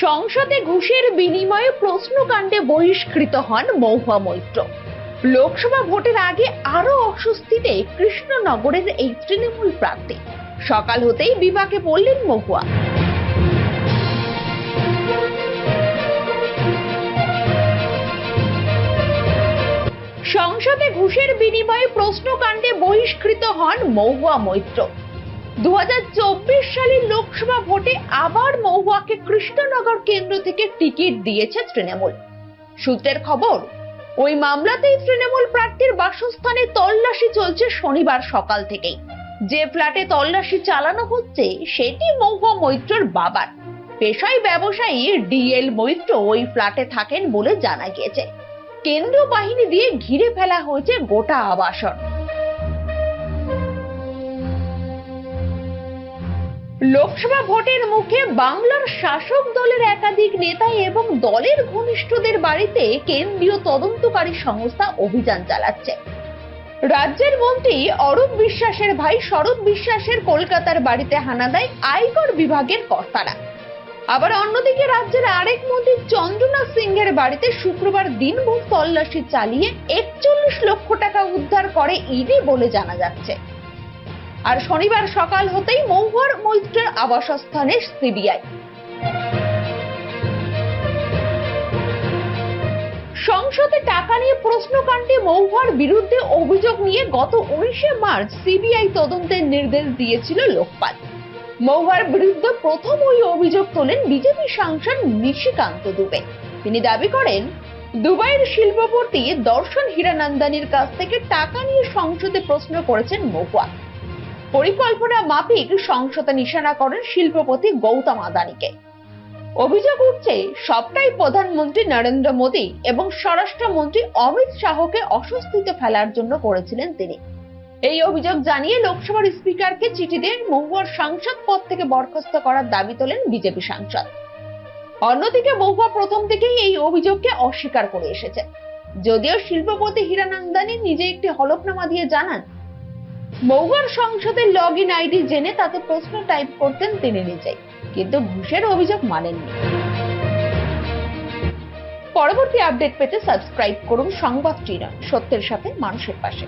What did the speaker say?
সংসদে ঘুষের বিনিময়ে প্রশ্নকাণ্ডে বহিষ্কৃত হন মহুয়া মৈত্র। লোকসভা ভোটের আগে আরও অস্বস্তিতে কৃষ্ণনগরের এই তৃণমূল প্রার্থী। সকাল হতেই বিপাকে পড়লেন মহুয়া। সংসদে ঘুষের বিনিময়ে প্রশ্নকাণ্ডে বহিষ্কৃত হন মহুয়া মৈত্র। দু হাজার চব্বিশ সালের লোকসভা ভোটে আবার মহুয়াকে কৃষ্ণনগর কেন্দ্র থেকে টিকিট দিয়েছে তৃণমূল। সূত্রের খবর, ওই মামলাতেই তৃণমূল প্রার্থীর বাসস্থানে তল্লাশি চলছে শনিবার সকাল থেকেই। যে ফ্ল্যাটে তল্লাশি চালানো হচ্ছে, সেটি মহুয়া মৈত্রর বাবার। পেশায় ব্যবসায়ী ডিএল মৈত্র ওই ফ্ল্যাটে থাকেন বলে জানা গিয়েছে। কেন্দ্রীয় বাহিনী দিয়ে ঘিরে ফেলা হয়েছে গোটা আবাসন। লোকসভা ভোটের মুখে বাংলার শাসক দলের একাধিক নেতা এবং দলের ঘনিষ্ঠদের বাড়িতে কেন্দ্রীয় তদন্তকারী সংস্থা অভিযান চালাচ্ছে। রাজ্যের মন্ত্রী অরূপ বিশ্বাসের ভাই শরৎ বিশ্বাসের কলকাতার বাড়িতে হানা দেয় আয়কর বিভাগের কর্তারা। আবার অন্যদিকে রাজ্যের আরেক মন্ত্রী চন্দ্রনাথ সিংহের বাড়িতে শুক্রবার দিনভর তল্লাশি চালিয়ে একচল্লিশ লক্ষ টাকা উদ্ধার করে ইডি বলে জানা যাচ্ছে। আর শনিবার সকাল হতেই মহুয়ার মৈত্রের আবাসস্থানে সিবিআই। সংসদে টাকা নিয়ে প্রশ্নকাণ্ডে মৌহার বিরুদ্ধে অভিযোগ নিয়ে গত উনিশে মার্চ সিবিআই তদন্তের নির্দেশ দিয়েছিল লোকপাল। মহুয়ার বিরুদ্ধে প্রথম ওই অভিযোগ তোলেন বিজেপি সাংসদ নিশিকান্ত দুবে। তিনি দাবি করেন, দুবাইয়ের শিল্পপতি দর্শন হীরানন্দানির কাছ থেকে টাকা নিয়ে সংসদে প্রশ্ন করেছেন মহুয়া। পরিকল্পনা মাফিক সংসদে নিশানা করেন শিল্পপতি গৌতম আদানিকে। অভিযোগ উঠছে, সবটাই প্রধানমন্ত্রী নরেন্দ্র মোদী এবং স্বরাষ্ট্রমন্ত্রী অমিত শাহকে অস্বস্তিতে ফেলার জন্য করেছিলেন তিনি। এই অভিযোগ জানিয়ে লোকসভার স্পিকারকে চিঠি দেন মহুয়ার সাংসদ পদ থেকে বরখাস্ত করার দাবি তোলেন বিজেপি সাংসদ। অন্যদিকে মহুয়া প্রথম থেকেই এই অভিযোগকে অস্বীকার করে এসেছে যদিও শিল্পপতি হীরানন্দানি নিজে একটি হলফনামা দিয়ে জানান মহুয়ার সংসদের লগ ইন আইডি জেনে তাতে প্রশ্ন টাইপ করতেন তিনি নিজেই, কিন্তু ঘুষের অভিযোগ মানেননি। পরবর্তী আপডেট পেতে সাবস্ক্রাইব করুন সংবাদ টিরা সত্যের সাথে মানুষের পাশে।